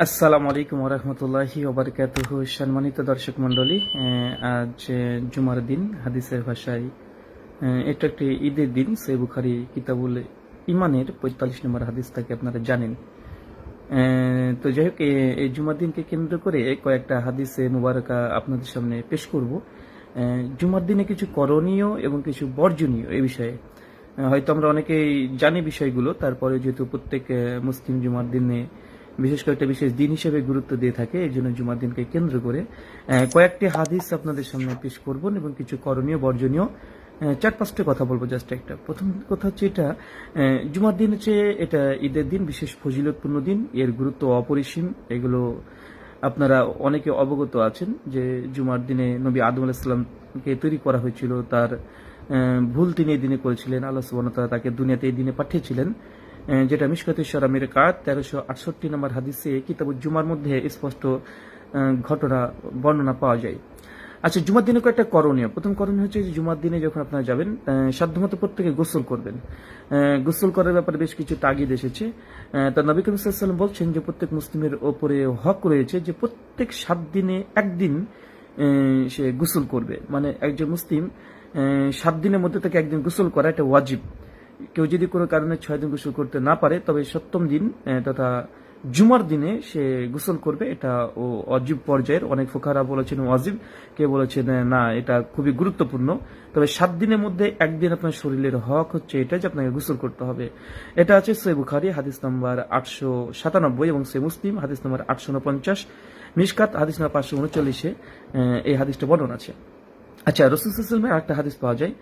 আসসালামু আলাইকুম রহমতুল্লাহি ওবরকাতুহ সম্মানিত দর্শক মন্ডলী আজ জুমার দিন, হাদিসের ভাষায় এটা একটি ঈদের দিন সে বুখারি কিতাবুল ইমানের পঁয়তাল্লিশ নম্বর হাদিস থেকে আপনারা জানেন। তো যাই হোক এই জুমার দিনকে কেন্দ্র করে কয়েকটা হাদিসে মুবারকা আপনাদের সামনে পেশ করব। জুমার দিনে কিছু করণীয় এবং কিছু বর্জনীয় এই বিষয়ে। হয়তো আমরা অনেকেই জানি বিষয়গুলো তারপরে যেহেতু প্রত্যেক মুসলিম জুমার দিনে বিশেষ করে একটা বিশেষ দিন হিসেবে গুরুত্ব দিয়ে থাকে এই জন্য জুমার দিনকে কেন্দ্র করে। কয়েকটি হাদিস আপনাদের সামনে পেশ করব এবং কিছু করণীয়, বর্জনীয় চার পাঁচটা কথা বলব জাস্ট একটা। প্রথম কথা হচ্ছে এটা জুমার দিন হচ্ছে এটা ঈদের দিন, বিশেষ ফজিলতপূর্ণ দিন, এর গুরুত্ব অপরিসীম, এগুলো আপনারা অনেকে অবগত আছেন যে জুমার দিনে নবী আদম আলাহিসাল্লামকে তৈরি করা হয়েছিল, তার ভুল তিনি এই দিনে করেছিলেন, আল্লাহ সুবাহ তাকে দুনিয়াতে এই দিনে পাঠিয়েছিলেন। যেটা মিশকাতে সরামের কাজ তেরোশো আটষট্টি নম্বর হাদিসে কিতাবুল জুমার মধ্যে স্পষ্ট ঘটনা, বর্ণনা পাওয়া যায়। আচ্ছা জুমার দিনে কয়েকটা করণীয়। প্রথম করণীয় হচ্ছে যে জুমার দিনে যখন আপনারা যাবেন সাধ্যমতো প্রত্যেকে গোসল করবেন। গোসল করার ব্যাপারে বেশ কিছু তাগিদ এসেছে। তা নবী করিম সাল্লাম বলছেন যে প্রত্যেক মুসলিমের ওপরে হক রয়েছে যে প্রত্যেক সাত দিনে একদিন সে গোসল করবে। মানে একজন মুসলিম সাত দিনের মধ্যে থেকে একদিন গোসল করা এটা ওয়াজিব। কেউ যদি কোনো কারণে ছয় দিন গোসল করতে না পারে, তবে সপ্তম দিন তথা জুমার দিনে সে গোসল করবে। এটা ও অজীব পর্যায়ের। অনেক ফোকারা বলেছেন, ওয়াজিব। কে বলেছেন না, এটা খুবই গুরুত্বপূর্ণ। তবে সাত দিনের মধ্যে একদিন আপনার শরীরের হক হচ্ছে এটা যে আপনাকে গোসল করতে হবে। এটা আছে সে বুখারি, হাদিস নম্বর আটশো সাতানব্বই এবং সে মুসলিম, হাদিস নম্বর আটশো উনপঞ্চাশ। মিসকাত হাদিস নম্বর পাঁচশো উনচল্লিশে এই হাদিসটা বর্ণনা আছে। আচ্ছা রসুলের একটা হাদিস পাওয়া যায়।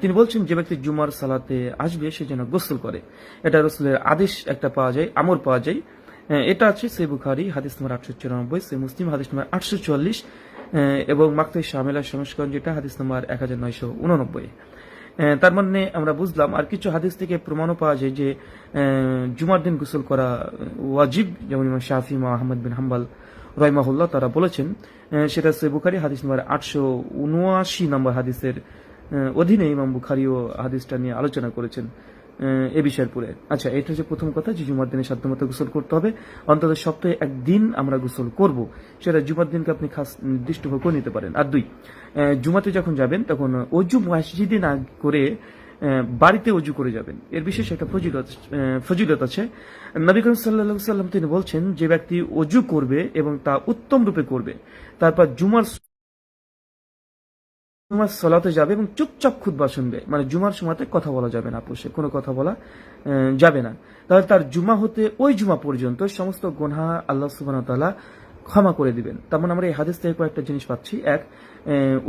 তিনি বলছেন, যে ব্যক্তি জুমার সালাতে আসবে, সে যেন গোসল করে। এটা রসুলের আদেশ একটা পাওয়া যায় আমর পাওয়া যায়। এটা আছে সে বুখারি, হাদিস নম্বর আটশো চুরানব্বই, সে মুসলিম, হাদিস নম্বর আটশো চুয়াল্লিশ এবং মাকতাই শামেলা সংস্করণ যেটা, হাদিস নম্বর এক হাজার নয়শো উননব্বই তার মানে আমরা বুঝলাম, আর কিছু হাদিস থেকে প্রমাণও পাওয়া যায় যে জুমার দিন গোসল করা ওয়াজিব। যেমন ইমাম শাফি মা আহমদ বিন হাম্বাল রহমাহুল্লাহ তারা বলেছেন সেটা সে বুখারি, হাদিস নম্বর আটশো উনআশি নম্বর হাদিসের অধীনে ইমাম বুখারিও হাদিসটা নিয়ে আলোচনা করেছেন এ বিষয়ের পরে। আচ্ছা এটা হচ্ছে প্রথম কথা, যে জুমার দিনে সাধ্যমতো গোসল করতে হবে। অন্তত সপ্তাহে একদিন আমরা গোসল করব। সেটা জুমার দিনকে আপনি খাস নির্দিষ্টভাবে করে নিতে পারেন। আর দুই জুমাতে যখন যাবেন, তখন অজু মসজিদে না করে বাড়িতে অজু করে যাবেন। এর বিশেষ একটা ফজিলত আছে। নবী করিম সাল্লাহ সাল্লাম তিনি বলছেন, যে ব্যক্তি অজু করবে এবং তা উত্তম রূপে করবে, তারপর জুমার জুমার সলাতে যাবে এবং চুপচাপ খুতবা শুনবে। মানে জুমার সময়তে কথা বলা যাবে না আপোষে কোনো কথা বলা যাবে না। তাহলে তার জুমা হতে ওই জুমা পর্যন্ত সমস্ত গোনা আল্লাহ সুবাহ তাআলা ক্ষমা করে দিবেন। তার মানে আমরা এই হাদিস থেকে কয়েকটা জিনিস পাচ্ছি। এক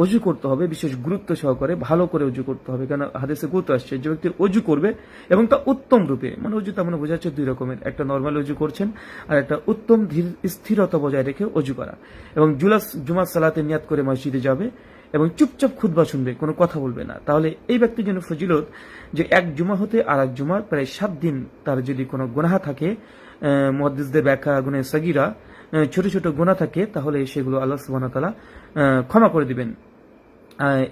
অজু করতে হবে, বিশেষ গুরুত্ব সহকারে, ভালো করে অজু করতে হবে, কেন হাদিসে গুরুত্ব আসছে, যে ব্যক্তি অজু করবে এবং তা উত্তম রূপে মানে অজু তার মানে বোঝাচ্ছে দুই রকমের, একটা নর্মাল অজু করছেন আর একটা উত্তম স্থিরতা বজায় রেখে অজু করা। এবং জুলাস, জুমার সালাতে নিয়াত করে মসজিদে যাবে এবং চুপচাপ খুদবা শুনবে, কোনো কথা বলবে না। তাহলে এই ব্যক্তির জন্য ফজিলত যে এক জুমা হতে আর এক জুমা প্রায় সাত দিন তার যদি কোনো গুনাহা থাকে মহাদিসদের ব্যাখ্যা গুনে সগিরা ছোট ছোট গুণা থাকে, তাহলে সেগুলো আল্লাহ সুবাহ তালা ক্ষমা করে দিবেন।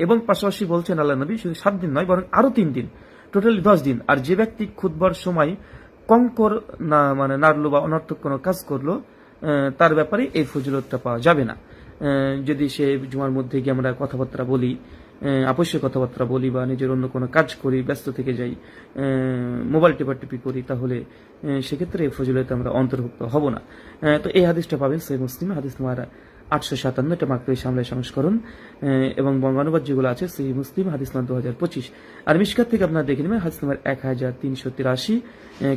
এবং পাশাপাশি বলছেন আল্লাহ নবী, শুধু সাত দিন নয়, বরং আরও তিন দিন, টোটালি দশ দিন। আর যে ব্যক্তি খুদবার সময় কঙ্কর না মানে নাড়লো বা অনর্থক কোনো কাজ করল তার ব্যাপারে এই ফজিলতটা পাওয়া যাবে না। যদি সে জুমার মধ্যে গিয়ে আমরা কথাবার্তা বলি আপসে কথাবার্তা বলি বা নিজের অন্য কোনো কাজ করি, ব্যস্ত থেকে যাই মোবাইল মোবাইল টেপাটিপি করি, তাহলে সেক্ষেত্রে এই ফজিলতে আমরা অন্তর্ভুক্ত হব না। তো এই হাদিসটা পাবেন সেই মুসলিম, হাদিস তোমার আটশো সাতান্ন এটা মাকড়ি সামলায় সংস্করণ এবং বঙ্গানুবাদ যেগুলো আছে সেই মুসলিম, হাদিস নাম দু হাজার পঁচিশ। আর মিসকাত থেকে আপনারা দেখে নেবেন, হাদিস নাম্বার এক হাজার তিনশো তিরাশি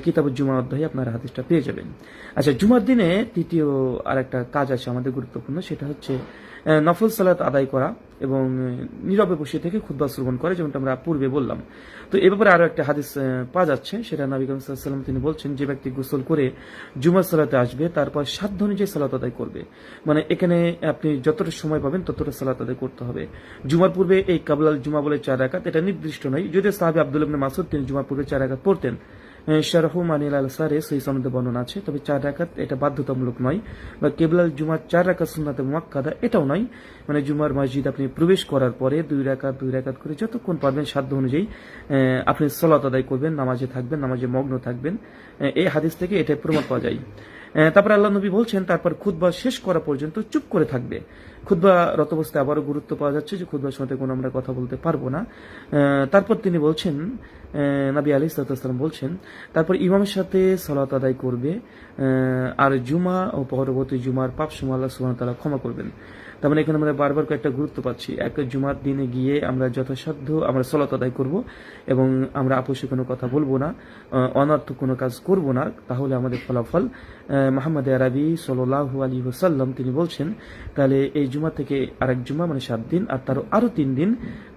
কিতাব জুমা অধ্যায়ে আপনারা হাদিসটা পেয়ে যাবেন। আচ্ছা জুমার দিনে তৃতীয় আর একটা কাজ আছে আমাদের গুরুত্বপূর্ণ, সেটা হচ্ছে নফল সালাত আদায় করা এবং নীরবে বসে থেকে খুদ্া শ্রবণ করে যেমনটা আমরা পূর্বে বললাম। তো এ ব্যাপারে আরও একটা হাদিস পাওয়া যাচ্ছে। সেটা নবী করিম ওয়াসাল্লাম তিনি বলছেন, যে ব্যক্তি গোসল করে জুমার সালাতে আসবে, তারপর সাধ্য অনুযায়ী সালাত আদায় করবে। মানে এখানে আপনি যতটা সময় পাবেন, ততটা সালাত আদায় করতে হবে। জুমার পূর্বে এই কাবলাল জুমা বলে চার রাকাত, এটা নির্দিষ্ট নয়। যদিও সাহাবি আব্দুল মাসুদ তিনি জুমার পূর্বে চার রাকাত পড়তেন। শারহু মানিল আল সারে সেই সনদে বর্ণনা আছে। তবে চার রাকাত এটা বাধ্যতামূলক নয়। বা কেবলাল জুমার চার রাকাত সুন্নাতে মুয়াক্কাদা এটাও নয়। মানে জুমার মসজিদ আপনি প্রবেশ করার পরে দুই রাকাত দুই রাকাত করে যতক্ষণ পারবেন সাধ্য অনুযায়ী আপনি সলাত আদায় করবেন, নামাজে থাকবেন, নামাজে মগ্ন থাকবেন। এই হাদিস থেকে এটাই প্রমাণ পাওয়া যায়। তারপর আল্লাহ নবী বলছেন, তারপর খুদ্া শেষ করা পর্যন্ত চুপ করে থাকবে। খুদ্া রত অবস্থায় আবারও গুরুত্ব পাওয়া যাচ্ছে যে খুদ্বার সাথে কোনো আমরা কথা বলতে পারব না। তারপর তিনি বলছেন নাবি আলী সালাম বলছেন, তারপর ইমামের সাথে সলাত আদায় করবে আর জুমা ও পরবর্তী জুমার পাপ সুমা আল্লাহ তালা ক্ষমা করবেন। তার মানে এখানে আমরা বারবার কয়েকটা গুরুত্ব পাচ্ছি। এক জুমার দিনে গিয়ে আমরা যথাসাধ্য আমরা সলাত আদায় করব এবং আমরা আপোষে কোনো কথা বলব না আহ, অনর্থক কোনো কাজ করব না তাহলে আমাদের ফলাফল মাহমদ আরবি সাল্লাহু আলী ওসাল্লাম তিনি বলছেন তাহলে এই জুমা থেকে আরেক জুমা মানে সাত দিন আর তারও আরও তিন দিন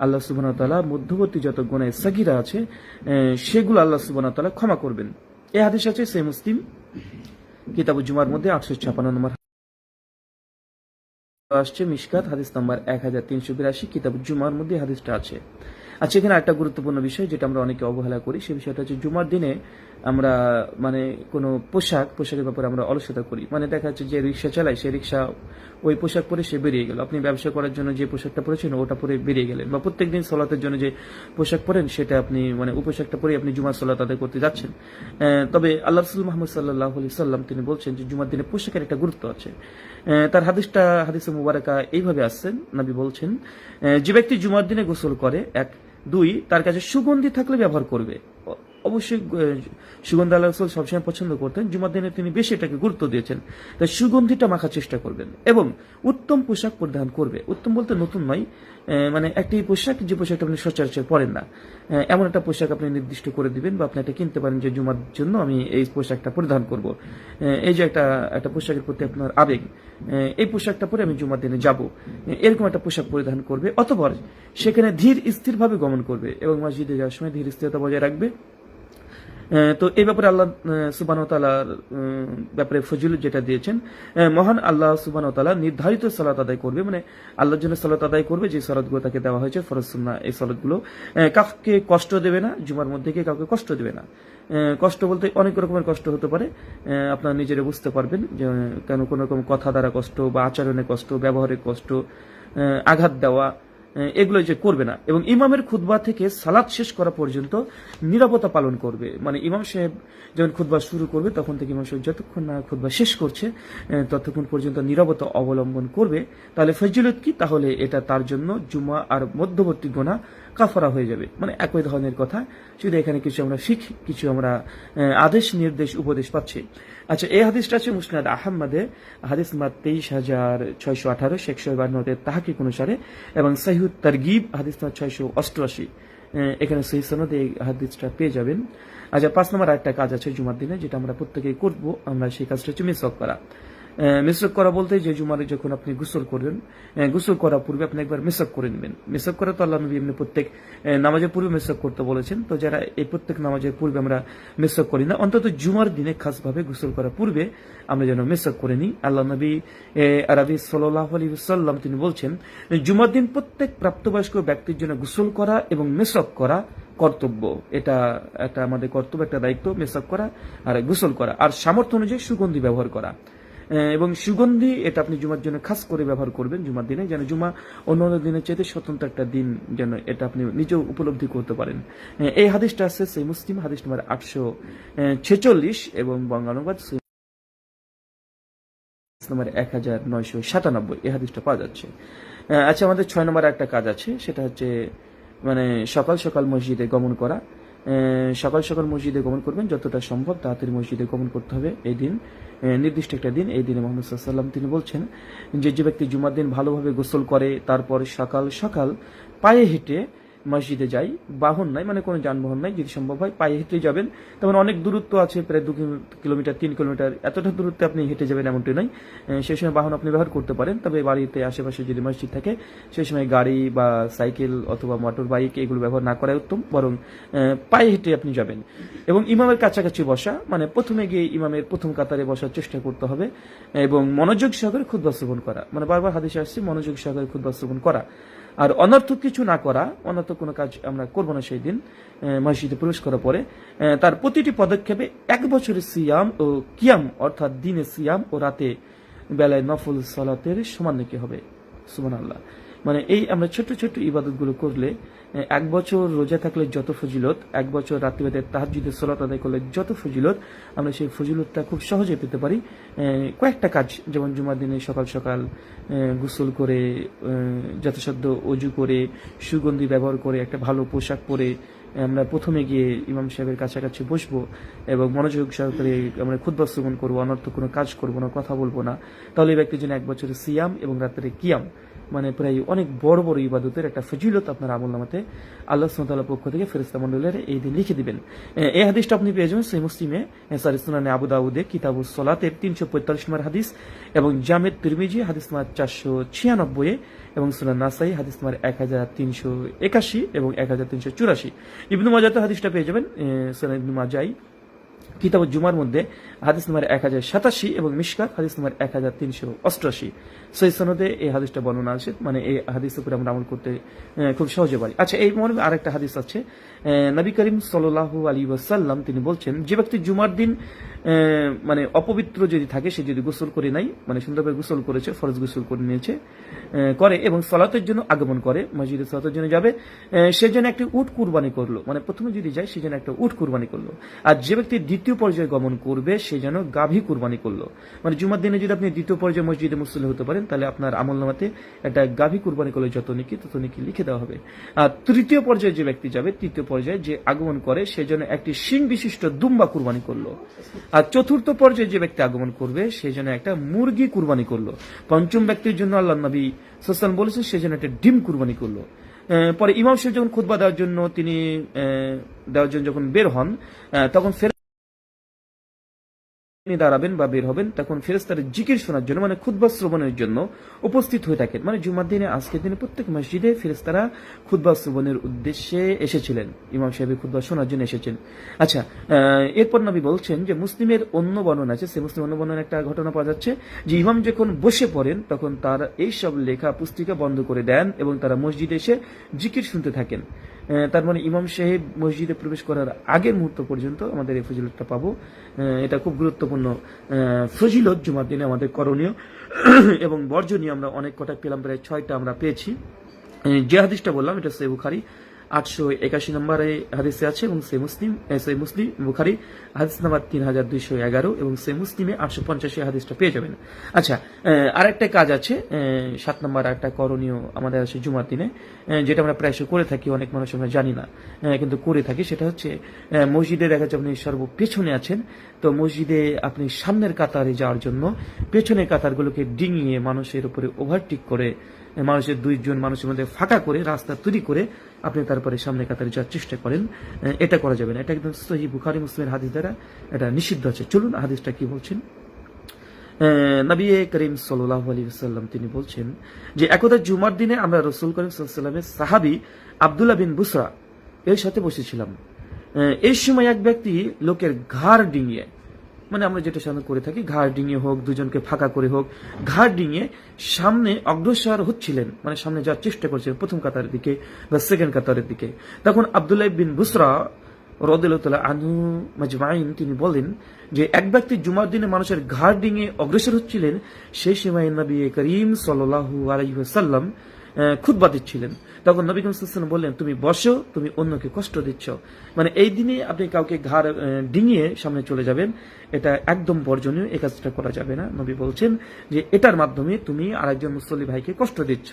আল্লাহ সুবাহ তালা মধ্যবর্তী যত গোনায় সাকিরা আছে সেগুলো আল্লাহ সুবাহ তালা ক্ষমা করবেন। এই হাদিস আছে সে মুসলিম কিতাব জুমার মধ্যে আটশো ছাপান্ন নম্বর আসছে মিশকাত, হাদিস নাম্বার এক হাজার তিনশো বিরাশি, কিতাব জুমার মধ্যে হাদিসটা আছে। আচ্ছা এখানে একটা গুরুত্বপূর্ণ বিষয় যেটা আমরা অনেকে অবহেলা করি সেই বিষয়টা হচ্ছে জুমার দিনে আমরা মানে কোনো পোশাক, পোশাকের ব্যাপারে আমরা অলসতা করি। মানে দেখা যাচ্ছে যে রিক্সা চালায়, সে রিক্সা ওই পোশাক পরে সে বেরিয়ে গেল। আপনি ব্যবসা করার জন্য যে পোশাকটা পরেছেন, ওটা পরে বেরিয়ে গেলেন। বা প্রত্যেকদিন সলাতের জন্য যে পোশাক পরেন, সেটা আপনি মানে ওই পোশাকটা পরে আপনি জুমার সলাত আদায় করতে যাচ্ছেন। তবে আল্লাহ রসুল মোহাম্মদ সাল্লাহ সাল্লাম তিনি বলছেন যে জুমার দিনে পোশাকের একটা গুরুত্ব আছে। তার হাদিসটা, হাদিসে মুবারকা এইভাবে আসছেন, নাবি বলছেন যে ব্যক্তি জুমার দিনে গোসল করে, এক, দুই, তার কাছে সুগন্ধি থাকলে ব্যবহার করবে। অবশ্যই সুগন্ধি আল্লাহ সবসময় পছন্দ করতেন। জুমার দিনে তিনি বেশি এটাকে গুরুত্ব দিয়েছেন। তাই সুগন্ধিটা মাখার চেষ্টা করবেন এবং উত্তম পোশাক পরিধান করবে। উত্তম বলতে নতুন নয় মানে একটি পোশাক, যে পোশাকটা আপনি সচরাচর পরেন না। এমন একটা পোশাক আপনি নির্দিষ্ট করে দিবেন বা আপনি একটা কিনতে পারেন যে জুমার জন্য আমি এই পোশাকটা পরিধান করব। এই যে একটা একটা পোশাকের প্রতি আপনার আবেগ এই পোশাকটা পরে আমি জুমার দিনে যাব। এরকম একটা পোশাক পরিধান করবে। অতপর সেখানে ধীর স্থিরভাবে গমন করবে এবং মসজিদে যাওয়ার সময় ধীর স্থিরতা বজায় রাখবে। তো এই ব্যাপারে আল্লাহ সুবান ব্যাপারে ফজিল যেটা দিয়েছেন মহান আল্লাহ সুবানতালা নির্ধারিত সালাত আদায় করবে মানে আল্লাহর জন্য সালাত আদায় করবে যে সালাতগুলো তাকে দেওয়া হয়েছে ফরজ সুন্না এই সালাতগুলো আহ, কাউকে কষ্ট দেবে না জুমার মধ্যে গিয়ে কাউকে কষ্ট দেবে না। কষ্ট বলতে অনেক রকমের কষ্ট হতে পারে আপনার নিজেরা বুঝতে পারবেন যে কেন কোনো রকম কথা দ্বারা কষ্ট বা আচরণে কষ্ট ব্যবহারে কষ্ট আঘাত দেওয়া এগুলো যে করবে না। এবং ইমামের খুতবা থেকে সালাদ শেষ করা পর্যন্ত নিরাপত্তা পালন করবে। মানে ইমাম সাহেব যখন খুতবা শুরু করবে, তখন থেকে ইমাম সাহেব যতক্ষণ না খুদ্া শেষ করছে ততক্ষণ পর্যন্ত নিরাপত্তা অবলম্বন করবে। তাহলে ফজিলত কি? তাহলে এটা তার জন্য জুমা আর মধ্যবর্তী গোনা কাফারা হয়ে যাবে। মানে একই ধরনের কথা। শুধু এখানে কিছু আমরা শিখ, কিছু আমরা আদেশ, নির্দেশ, উপদেশ পাচ্ছি। আচ্ছা এই হাদিসটা আছে মুসনাদ আহমদে হাদিস নাম্বার তেইশ হাজার ছয়শো আঠারো শেখশো বান্নতে তাহাকিক অনুসারে এবং সাহিউদ তারগিব, হাদিস নাম্বার ছয়শো অষ্টআশি। এখানে সহি সনদে এই হাদিসটা পেয়ে যাবেন। আচ্ছা পাঁচ নম্বর একটা কাজ আছে জুমার দিনে, যেটা আমরা প্রত্যেকেই করব। আমরা সেই কাজটা হচ্ছে মিস করা। মিসক করা বলতে যে জুমারে যখন আপনি গোসল করবেন গোসল করার পূর্বে আপনি একবার মেসক করে নেবেন। মেসক করা তো আল্লাহ নবী এমনি প্রত্যেক নামাজের পূর্বে মেসক করতে বলেছেন। তো যারা এই প্রত্যেক নামাজের পূর্বে আমরা মেসক করি না, অন্তত জুমার দিনে খাসভাবে গোসল করার পূর্বে আমরা যেন মেসক করে নিই। আল্লাহ নবী আরবি সাল্লাহ আলী সাল্লাম তিনি বলছেন, জুমার দিন প্রত্যেক প্রাপ্তবয়স্ক ব্যক্তির জন্য গোসল করা এবং মেসক করা কর্তব্য। এটা একটা আমাদের কর্তব্য, একটা দায়িত্ব মেসক করা আর গোসল করা। আর সামর্থ্য অনুযায়ী সুগন্ধি ব্যবহার করা। এবং সুগন্ধি এটা আপনি জুমার জন্য খাস করে ব্যবহার করবেন জুমার দিনে, যেন জুমা অন্য অন্য দিনের চাইতে স্বতন্ত্র একটা দিন যেন এটা আপনি নিজেও উপলব্ধি করতে পারেন। এই হাদিসটা আছে সেই মুসলিম হাদিস নম্বর আটশো ছেচল্লিশ এবং বঙ্গানুবাদ নম্বর এক হাজার নয়শো সাতানব্বই। এই হাদিসটা পাওয়া যাচ্ছে। আচ্ছা আমাদের ছয় নম্বর একটা কাজ আছে, সেটা হচ্ছে মানে সকাল সকাল মসজিদে গমন করা। সকাল সকাল মসজিদে গমন করবেন, যতটা সম্ভব তাড়াতাড়ি মসজিদে গমন করতে হবে। এই দিন নির্দিষ্ট একটা দিন, এই দিনে মোহাম্মদ সাল্লাম তিনি বলছেন যে যে ব্যক্তি জুমার দিন ভালোভাবে গোসল করে, তারপর সকাল সকাল পায়ে হেঁটে মসজিদে যাই, বাহন নাই মানে কোনো যানবাহন নাই, যদি সম্ভব হয় পায়ে হেঁটে যাবেন। তেমন অনেক দূরত্ব আছে, প্রায় দু কিলোমিটার, তিন কিলোমিটার, এতটা দূরত্বে আপনি হেঁটে যাবেন এমনটি নয় সেই সময় বাহন আপনি ব্যবহার করতে পারেন, তবে বাড়িতে আশেপাশে যদি মসজিদ থাকে সেই সময় গাড়ি বা সাইকেল অথবা মোটর, বাইক এগুলো ব্যবহার না করাই উত্তম, বরং পায়ে হেঁটে আপনি যাবেন। এবং ইমামের কাছাকাছি বসা মানে প্রথমে গিয়ে ইমামের প্রথম কাতারে বসার চেষ্টা করতে হবে, এবং মনোযোগ সহকারে খুদ বাস্তবন করা। মানে বারবার হাদিসে আসছে, মনোযোগ সহকারে খুদ বাস্তবন করা। আর অনর্থক কিছু না করা অনর্থক কোনো কাজ আমরা করব না সেই দিন মসজিদে প্রবেশ করার পরে তার প্রতিটি পদক্ষেপে এক বছরের সিয়াম ও কিয়াম, অর্থাৎ দিনে সিয়াম ও রাতে বেলায় নফল সালাতের সমান নাকি হবে? সুমান আল্লাহ মানে এই আমরা ছোট ছোট ইবাদতগুলো করলে এক বছর রোজা থাকলে যত ফজিলত, এক বছর রাত্রিবেদে তাহাজুদের সলাত আদায় করলে যত ফজিলত, আমরা সেই ফজিলতটা খুব সহজে পেতে পারি। কয়েকটা কাজ, যেমন জুমার দিনে সকাল সকাল গোসল করে যথাসাধ্য অজু করে, সুগন্ধি ব্যবহার করে, একটা ভালো পোশাক পরে আমরা প্রথমে গিয়ে ইমাম সাহেবের কাছাকাছি বসবো এবং মনোযোগ সহকারে আমরা ক্ষুদ্র শ্রবণ করব অনর্থ কোনো কাজ করব না, কথা বলব না। তাহলে এই ব্যক্তির জন্য এক বছরের সিয়াম এবং রাত্রে কিয়াম। মানে প্রায় অনেক বড় বড় ইবাদতের একটা ফজিলত আপনার আমল নামাতে আল্লাহ সুমতাল্লাহ পক্ষ থেকে ফেরিস্তা মন্ডলের এই দিন লিখে দিবেন। এই হাদিসটা আপনি পেয়ে যাবেন সেই মুসলিমে সরি, সুনানে আবু দাউদে কিতাবু সলাতের তিনশো পঁয়তাল্লিশ নম্বর হাদিস এবং জামেদ তিরমিজি, হাদিস নম্বর চারশো ছিয়ানব্বই এবং সুনান নাসাই, হাদিস নম্বর এক হাজার তিনশো একাশি এবং এক হাজার তিনশো চুরাশি। ইবনু মাজাতে হাদিসটা পেয়ে যাবেন সুনান ইবনু মাজাই কিতাব জুমার মধ্যে হাদিস নম্বর এক হাজার সাতাশি এবং মিশকাত হাদিস নম্বর এক হাজার তিনশো অষ্টআশি। সেই সনদে এই হাদিসটা বর্ণনা আছে মানে এই হাদিসের উপরে আমরা আমল করতে খুব সহজে পারি। আচ্ছা এই মর্মে আরেকটা হাদিস আছে নবী করিম সাল্লাল্লাহু আলী ওয়াসাল্লাম তিনি বলছেন, যে ব্যক্তি জুমার দিন মানে অপবিত্র যদি থাকে, সে যদি গোসল করে নাই মানে সুন্দরভাবে গোসল করেছে, ফরজ গোসল করে নিয়েছে করে এবং সলাতের জন্য আগমন করে, মসজিদে সলাতের জন্য যাবে সে যেন একটি উট কুরবানি করল। মানে প্রথমে যদি যায়, সে যেন একটা উট কুরবানি করল। আর যে ব্যক্তি দ্বিতীয় পর্যায়ে গমন করবে, সে যেন গাভী কুরবানি করল। মানে জুমার দিনে যদি আপনি দ্বিতীয় পর্যায়ে মসজিদে মুসল্লি হতে পারেন, তাহলে আপনার আমল নামাতে একটা গাভী কুরবানি করলে যত নিকি, তত নিকি লিখে দেওয়া হবে। আর তৃতীয় পর্যায়ে যে ব্যক্তি যাবে, তৃতীয় পর্যায়ে যে আগমন করে, সে যেন একটি শিং বিশিষ্ট দুম্বা কুরবানি করল। আর চতুর্থ পর্যায়ে যে ব্যক্তি আগমন করবে, সে যেন একটা মুরগি কুরবানি করল। পঞ্চম ব্যক্তির জন্য আল্লাহ নবী সাল্লাম বলেছেন, সে যেন একটা ডিম কুরবানি করল। পরে ইমাম সাহেব যখন খুতবা দেওয়ার জন্য তিনি দেওয়ার জন্য যখন বের হন তখন ফের তিনি দাঁড়াবেন বা বের হবেন, তখন ফেরেস্তার জিকির শোনার জন্য মানে খুদ্া শ্রবণের জন্য উপস্থিত হয়ে থাকেন। মানে জুমার দিনে, আজকের দিনে প্রত্যেক মসজিদে ফেরেস্তারা খুদ্া শ্রবণের উদ্দেশ্যে এসেছিলেন। ইমাম সাহেব খুদ্া শোনার জন্য এসেছেন। আচ্ছা এরপর নবী বলছেন যে মুসলিমের অন্য বর্ণনা আছে সে মুসলিম অন্য বর্ণনা একটা ঘটনা পাওয়া যাচ্ছে যে ইমাম যখন বসে পড়েন, তখন তার এই সব লেখা, পুস্তিকা বন্ধ করে দেন এবং তারা মসজিদে এসে জিকির শুনতে থাকেন। তার মানে ইমাম সাহেব মসজিদে প্রবেশ করার আগের মুহূর্ত পর্যন্ত আমাদের এই ফজিলতটা পাবো। এটা খুব গুরুত্বপূর্ণ ফজিলত জুমার দিনে আমাদের করণীয়। এবং বর্জনীয় আমরা অনেক কটা পেলাম, প্রায় ছয়টা আমরা পেয়েছি। যে হাদিসটা বললাম, এটা সে বুখারি। আটশো একাশি নম্বরে হাদিসে আছে এবং সে মুসলিম সে মুসলিম, বুখারি, হাদিস নাম্বার তিন হাজার দুইশো এগারো এবং সে মুসলিমে আটশো পঞ্চাশি হাদিসটা পেয়ে যাবেন। আচ্ছা আরেকটা কাজ আছে সাত নম্বর একটা করণীয় আমাদের আছে জুমার দিনে যেটা আমরা প্রায়শ করে থাকি, অনেক মানুষ আমরা জানি না কিন্তু করে থাকি, সেটা হচ্ছে মসজিদে দেখা যাচ্ছে আপনি সর্ব পেছনে আছেন, তো মসজিদে আপনি সামনের কাতারে যাওয়ার জন্য পেছনের কাতারগুলোকে ডিঙিয়ে মানুষের উপরে ওভারটেক করে মানুষের দুইজন মানুষের মধ্যে ফাঁকা করে রাস্তা তৈরি করে আপনি তারপরে সামনে কাতারে যাওয়ার চেষ্টা করেন। এটা করা যাবে না। এটা একদম সহি বুখারি মুসলিমের হাদিস দ্বারা এটা নিষিদ্ধ আছে। চলুন হাদিসটা কি বলছেন? নবী করিম সাল্লাহ আলী সাল্লাম তিনি বলছেন যে, একদা জুমার দিনে আমরা রসুল করিম সাল্লামের সাহাবি আবদুল্লাহ বিন বুসরা এর সাথে বসেছিলাম। এই সময় এক ব্যক্তি লোকের ঘাড় ডিঙিয়ে মানে আমরা যেটা সাধারণত করে থাকি, ঘাড় ডিঙিয়ে হোক, দুজনকে ফাঁকা করে হোক, ঘাড় ডিঙিয়ে সামনে অগ্রসর হচ্ছিলেন মানে সামনে যাওয়ার চেষ্টা করছিলেন প্রথম কাতারের দিকে বা সেকেন্ড কাতারের দিকে। তখন আবদুল্লাহ বিন বুসরা রদুল্লাহ আনহু মাজমাইন তিনি বলেন যে, এক ব্যক্তি জুমার দিনে মানুষের ঘাড় ডিঙে অগ্রসর হচ্ছিলেন, সেই সময় নবী করিম সাল্লাহু আলাইসাল্লাম খুদ্া দিচ্ছিলেন। তখন নবী করিম বললেন, তুমি বসো, তুমি অন্যকে কষ্ট দিচ্ছ। মানে এই দিনে আপনি কাউকে ঘাড় ডিঙিয়ে সামনে চলে যাবেন, এটা একদম বর্জনীয় এ কাজটা করা যাবে না। নবী বলছেন যে, এটার মাধ্যমে তুমি আরেকজন মুসল্লি ভাইকে কষ্ট দিচ্ছ।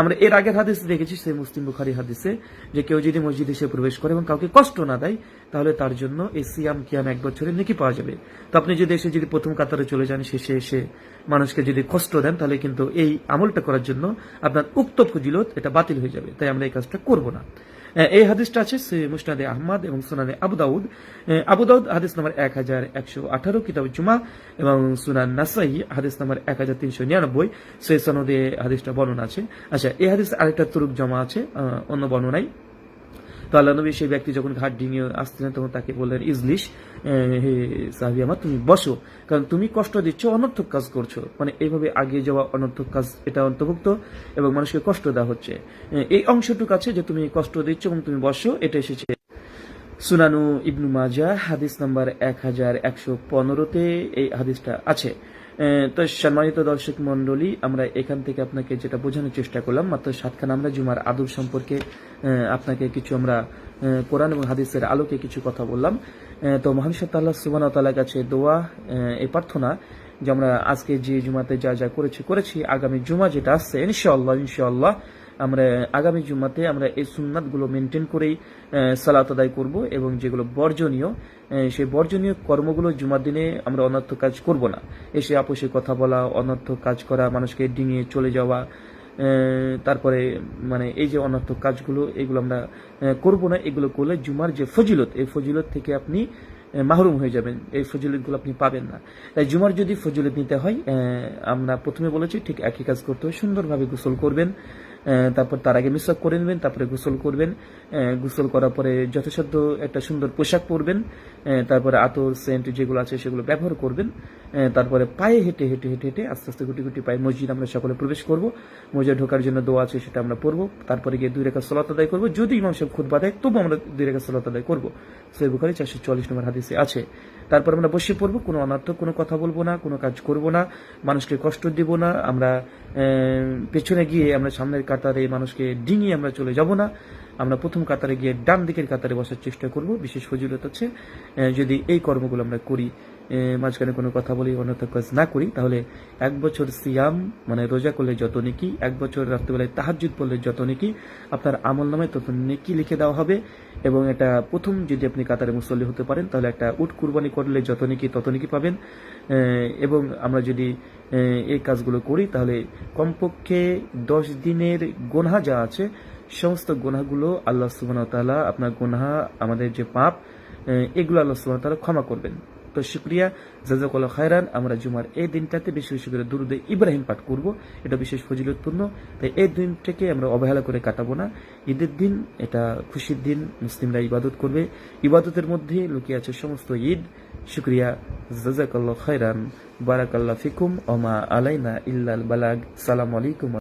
আমরা এর আগের হাদিসে দেখেছি, সেই মুসলিম বুখারি হাদিসে, যে কেউ যদি মসজিদে এসে প্রবেশ করে এবং কাউকে কষ্ট না দেয়, তাহলে তার জন্য এই সিয়াম কিয়াম এক বছরের নেকি পাওয়া যাবে। তো আপনি যদি এসে যদি প্রথম কাতারে চলে যান, শেষে এসে মানুষকে যদি কষ্ট দেন, তাহলে কিন্তু এই আমলটা করার জন্য আপনার উক্ত ফজিলত এটা বাতিল হয়ে যাবে। তাই আমরা এই কাজটা করব না। এই হাদিসটা আছে সে মুসনাদে আহমদ এবং সুনানে আবু দাউদ। আবু দাউদ হাদিস নম্বর এক হাজার একশো আঠারো, কিতাব জুমা এবং সুনান নাসাই হাদিস নম্বর এক হাজার তিনশো নিরানব্বই। সেই সনদে হাদিসটা বর্ণনা আছে। আচ্ছা এই হাদিস আরেকটা তুরুক জমা আছে অন্য বর্ণনায়। তো আল্লাহ নবী সেই ব্যক্তি যখন ঘাট ডিঙিয়ে আসছিলেন, তখন তাকে বললেন, ইজলিশ হে সাহাবি আমার, তুমি বসো। কারণ তুমি কষ্ট দিচ্ছ, অনর্থক কাজ করছ। মানে এইভাবে আগিয়ে যাওয়া অনর্থক কাজ, এটা অন্তর্ভুক্ত এবং মানুষকে কষ্ট দেওয়া হচ্ছে। এই অংশটুক আছে যে তুমি কষ্ট দিচ্ছ এবং তুমি বসো, এটা এসেছে সুনানু ইবনু মাজা হাদিস নাম্বার এক হাজার একশো পনেরোতে এই হাদিসটা আছে। তো সম্মানিত দর্শক মন্ডলী আমরা এখান থেকে আপনাকে যেটা বোঝানোর চেষ্টা করলাম, মাত্র সাতখানা আমরা জুমার আদব সম্পর্কে আপনাকে কিছু আমরা কোরআন এবং হাদিসের আলোকে কিছু কথা বললাম। তো মহান সত্য আল্লাহ সুবান তালার কাছে দোয়া, এ প্রার্থনা যে আমরা আজকে যে জুমাতে যা যা করেছি করেছি, আগামী জুমা যেটা আসছে ইনশাল্লাহ ইনশাআল্লাহ আমরা আগামী জুমাতে আমরা এই সুন্নাতগুলো মেনটেন করেই সালাত আদায় করব এবং যেগুলো বর্জনীয় সেই বর্জনীয় কর্মগুলো জুমার দিনে আমরা অনর্থক কাজ করব না। এসে আপোষে কথা বলা অনর্থক কাজ করা, মানুষকে ডিঙিয়ে চলে যাওয়া তারপরে মানে এই যে অনর্থক কাজগুলো, এগুলো আমরা করব না। এগুলো করলে জুমার যে ফজিলত, এই ফজিলত থেকে আপনি মাহরুম হয়ে যাবেন। এই ফজিলতগুলো আপনি পাবেন না। তাই জুমার যদি ফজিলত নিতে হয় আমরা প্রথমে বলেছি, ঠিক একই কাজ করতে হয় সুন্দরভাবে গোসল করবেন। তারপর তার আগে মিসওয়াক করে নেবেন, তারপরে গোসল করবেন। গোসল করার পরে যথাসাধ্য একটা সুন্দর পোশাক পরবেন। তারপরে আতর, সেন্ট যেগুলো আছে সেগুলো ব্যবহার করবেন। তারপরে পায়ে হেঁটে হেঁটে হেঁটে হেঁটে আস্তে আস্তে গুটি গুটি পায়ে মসজিদ আমরা সকলে প্রবেশ করব। মসজিদে ঢোকার জন্য দোয়া আছে সেটা আমরা পড়ব। তারপরে গিয়ে দুই রেখা সলাত আদায় করব। যদি ইমাম সাহেব খুদ দেয় তবু আমরা দুই রেখা সলাত আদায় করব। সৈয় বুখারি চারশো চল্লিশ নম্বর হাদিসে আছে। তারপর আমরা বসে পড়ব, কোনো অনার্থক কোনো কথা বলব না, কোনো কাজ করব না, মানুষকে কষ্ট দিব না, আমরা পেছনে গিয়ে আমরা সামনের কাতারে মানুষকে ডিঙিয়ে আমরা চলে যাব না। আমরা প্রথম কাতারে গিয়ে ডান দিকের কাতারে বসার চেষ্টা করব, বিশেষ ফজিলত হচ্ছে যদি এই কর্মগুলো আমরা করি মাঝখানে কোনো কথা বলি অন্যথা কাজ না করি, তাহলে এক বছর সিয়াম মানে রোজা করলে যত নেকি, এক বছর রাত্রিবেলায় তাহাজুদ পড়লে যত নেকি, আপনার আমল নামে তত নেকি লিখে দেওয়া হবে। এবং এটা প্রথম যদি আপনি কাতারে মুসল্লি হতে পারেন, তাহলে একটা উট কুরবানি করলে যত নেকি, তত নেকি পাবেন। এবং আমরা যদি এই কাজগুলো করি, তাহলে কমপক্ষে দশ দিনের গোনা যা আছে, সমস্ত গোনাগুলো আল্লাহ সুবাহ তাআলা, আপনার গোনা আমাদের যে পাপ এগুলো আল্লাহ সুবাহ তাআলা ক্ষমা করবেন। তো শুক্রিয়া। জাজাকুল্লাহ খায়রান, আমরা জুমার এই দিনটাতে বেশি বেশি করে দুরুদে ইব্রাহিম পাঠ করব। এটা বিশেষ ফজিলতপূর্ণ তাই এই দিনটাকে আমরা অবহেলা করে কাটাবো না। ঈদের দিন, এটা খুশির দিন, মুসলিমরা ইবাদত করবে। ইবাদতের মধ্যে লুকিয়ে আছে সমস্ত ঈদ। শুক্রিয়া। জাজাকাল্লাহ খায়রান। বারাকাল্লাহ ফিকুম ওমা আলাইনা ইল্লাল বালাগ। সালাম আলাইকুম